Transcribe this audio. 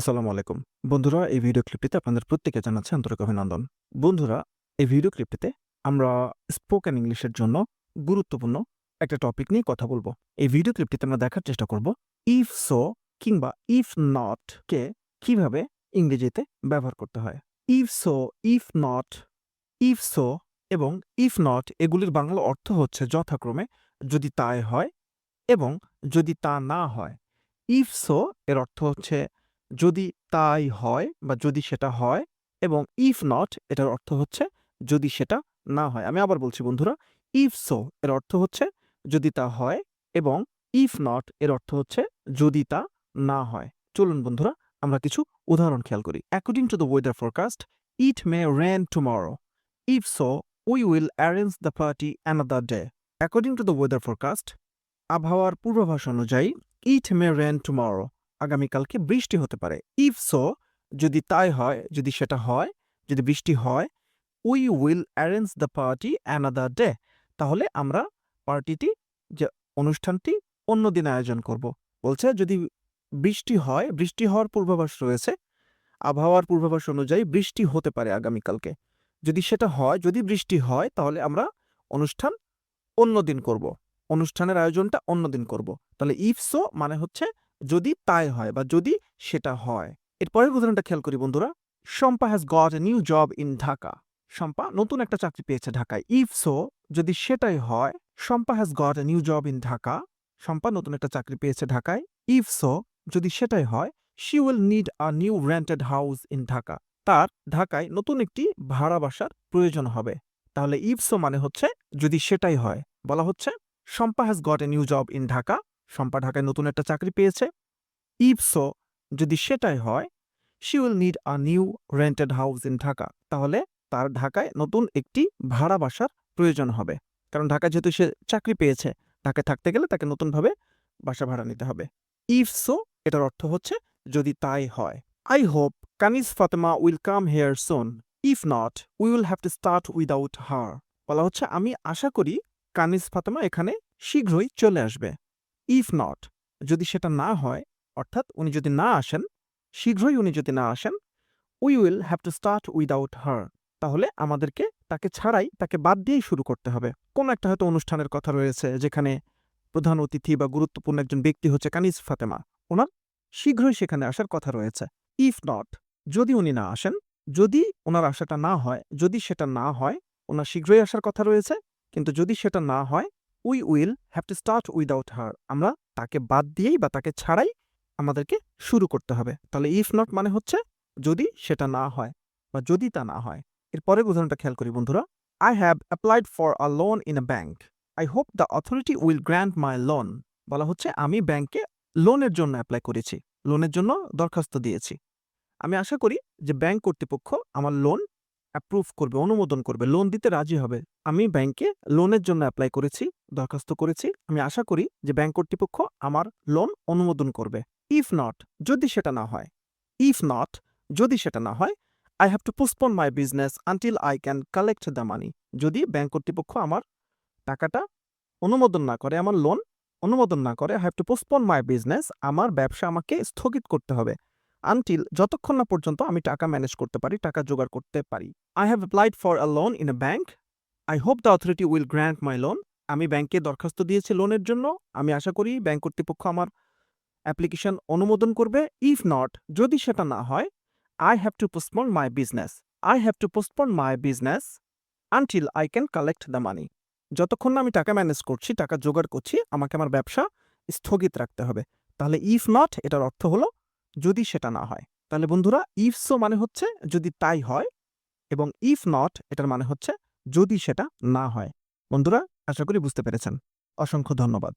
আসসালামু আলাইকুম। বন্ধুরা, এই ভিডিও ক্লিপটিতে আপনাদের প্রত্যেকে জানাচ্ছে আন্তরিক অভিনন্দন। বন্ধুরা, এই ভিডিও ক্লিপটিতে আমরা স্পোকেন ইংলিশের জন্য গুরুত্বপূর্ণ একটা টপিক নিয়ে কথা বলব। এই ভিডিও ক্লিপটিতে আমরা দেখার চেষ্টা করব ইফ সো কিংবা ইফ নট কে কীভাবে ইংরেজিতে ব্যবহার করতে হয়। If so if not if so এবং ইফ নট এগুলির বাংলা অর্থ হচ্ছে যথাক্রমে যদি তাই হয় এবং যদি তা না হয়। ইফ সো এর অর্থ হচ্ছে যদি তাই হয় বা যদি সেটা হয় এবং ইফ নট এটার অর্থ হচ্ছে যদি সেটা না হয়। আমি আবার বলছি বন্ধুরা ইফ সো এর অর্থ হচ্ছে যদি তা হয় এবং ইফ নট এর অর্থ হচ্ছে যদি তা না হয়। চলুন বন্ধুরা, আমরা কিছু উদাহরণ খেয়াল করি। According to the weather forecast it may rain tomorrow if so we will arrange the party another day according to the weather forecast আবহাওয়ার পূর্বাভাস অনুযায়ী ইট মে রেন টুমরো আগামীকালকে বৃষ্টি হতে পারে। ইফ সো যদি তাই হয়, যদি সেটা হয়, যদি বৃষ্টি হয় we will arrange the party another day তাহলে আমরা পার্টিটি, যে অনুষ্ঠানটি অন্য দিন আয়োজন করব। বলছে, যদি বৃষ্টি হয়, বৃষ্টি হওয়ার পূর্বাভাস রয়েছে, আবহাওয়ার পূর্বাভাস অনুযায়ী বৃষ্টি হতে পারে আগামীকালকে। যদি সেটা হয়, যদি বৃষ্টি হয়, তাহলে আমরা অনুষ্ঠান অন্য দিন করব। অনুষ্ঠানের আয়োজনটা অন্য দিন করব। তাহলে ইফ সো মানে হচ্ছে যদি তাই হয় বা যদি সেটা হয়। এরপরের উদাহরণটা খেয়াল করি বন্ধুরা। Shampa has got a new job in Dhaka Shampa নতুন একটা চাকরি পেয়েছে ঢাকায়। ইফ সো যদি সেটাই হয়, Shampa has got a new job in Dhaka Shampa নতুন একটা চাকরি পেয়েছে ঢাকায়। ইফ সো যদি সেটাই হয় she will need a new rented house in Dhaka তার ঢাকায় নতুন একটি ভাড়া বাসার প্রয়োজন হবে। তাহলে ইফ সো মানে হচ্ছে, যদি সেটাই হয়, বলা হচ্ছে, Shampa has got a new job in Dhaka Shampa ঢাকায় নতুন একটা চাকরি পেয়েছে। ইফ সো যদি সেটাই হয় she will need a new rented house in Dhaka তাহলে তার ঢাকায় নতুন একটি ভাড়া বাসার প্রয়োজন হবে। কারণ ঢাকায় যেহেতু সে চাকরি পেয়েছে, ঢাকায় থাকতে গেলে তাকে নতুনভাবে বাসা ভাড়া নিতে হবে। ইফ সো এটার অর্থ হচ্ছে, যদি তাই হয়। I hope Kanis Fatema will come here soon if not we will have to start without her বলা হচ্ছে, আমি আশা করি কানিস ফাতেমা এখানে শীঘ্রই চলে আসবে। ইফ নট যদি সেটা না হয়, অর্থাৎ উনি যদি না আসেন, শীঘ্রই উনি যদি না আসেন we will have to start without her তাহলে আমাদেরকে তাকে ছাড়াই, তাকে বাদ দিয়েই শুরু করতে হবে। কোন একটা হয়তো অনুষ্ঠানের কথা রয়েছে, যেখানে প্রধান অতিথি বা গুরুত্বপূর্ণ একজন ব্যক্তি হচ্ছে কানিস ফাতেমা। ওনার শীঘ্রই সেখানে আসার কথা রয়েছে। ইফ নট যদি উনি না আসেন, যদি ওনার আসাটা না হয়, যদি সেটা না হয়, ওনার শীঘ্রই আসার কথা রয়েছে, কিন্তু যদি সেটা না হয় we will have to start without her আমরা তাকে বাদ দিয়েই বা তাকে ছাড়াই আমাদেরকে শুরু করতে হবে। তাহলে ইফ নট মানে হচ্ছে যদি সেটা না হয় বা যদি তা না হয়। এর পরের উদাহরণটা খেয়াল করি বন্ধুরা। I have applied for a loan in a bank I hope the authority will grant my loan বলা হচ্ছে আমি ব্যাংকে লোনের জন্য অ্যাপ্লাই করেছি। লোনের জন্য দরখাস্ত দিয়েছি। আমি আশা করি যে ব্যাংক কর্তৃপক্ষ আমার লোন অ্যাপ্রুভ করবে, অনুমোদন করবে লোন দিতে রাজি হবে। আমি ব্যাংকে লোনের জন্য অ্যাপ্লাই করেছি, দরখাস্ত করেছি। আমি আশা করি যে ব্যাংক কর্তৃপক্ষ আমার লোন অনুমোদন করবে। ইফ নট যদি সেটা না হয় ইফ নট যদি সেটা না হয় I have to postpone my business until I can collect the money যদি ব্যাংক কর্তৃপক্ষ আমার টাকাটা অনুমোদন না করে, আমার লোন অনুমোদন না করে I have to postpone my business আমার ব্যবসা আমাকে স্থগিত করতে হবে। আনটিল যতক্ষণ না পর্যন্ত আমি টাকা ম্যানেজ করতে পারি, টাকা জোগাড় করতে পারি। I have applied for a loan in a bank I hope the authority will grant my loan আমি ব্যাংকে দরখাস্ত দিয়েছি লোনের জন্য। আমি আশা করি ব্যাংক কর্তৃপক্ষ আমার অ্যাপ্লিকেশন অনুমোদন করবে। ইফ নট যদি সেটা না হয় I have to postpone my business I have to postpone my business until I can collect the money যতক্ষণ না আমি টাকা ম্যানেজ করছি, টাকা জোগাড় করছি, আমাকে আমার ব্যবসা স্থগিত রাখতে হবে। তাহলে ইফ নট এটার অর্থ হলো যদি সেটা না হয়। তাহলে বন্ধুরা ইফ সো মানে হচ্ছে যদি তাই হয় এবং ইফ নট এটার মানে হচ্ছে যদি সেটা না হয়। বন্ধুরা, আশা করি বুঝতে পেরেছেন। অসংখ্য ধন্যবাদ।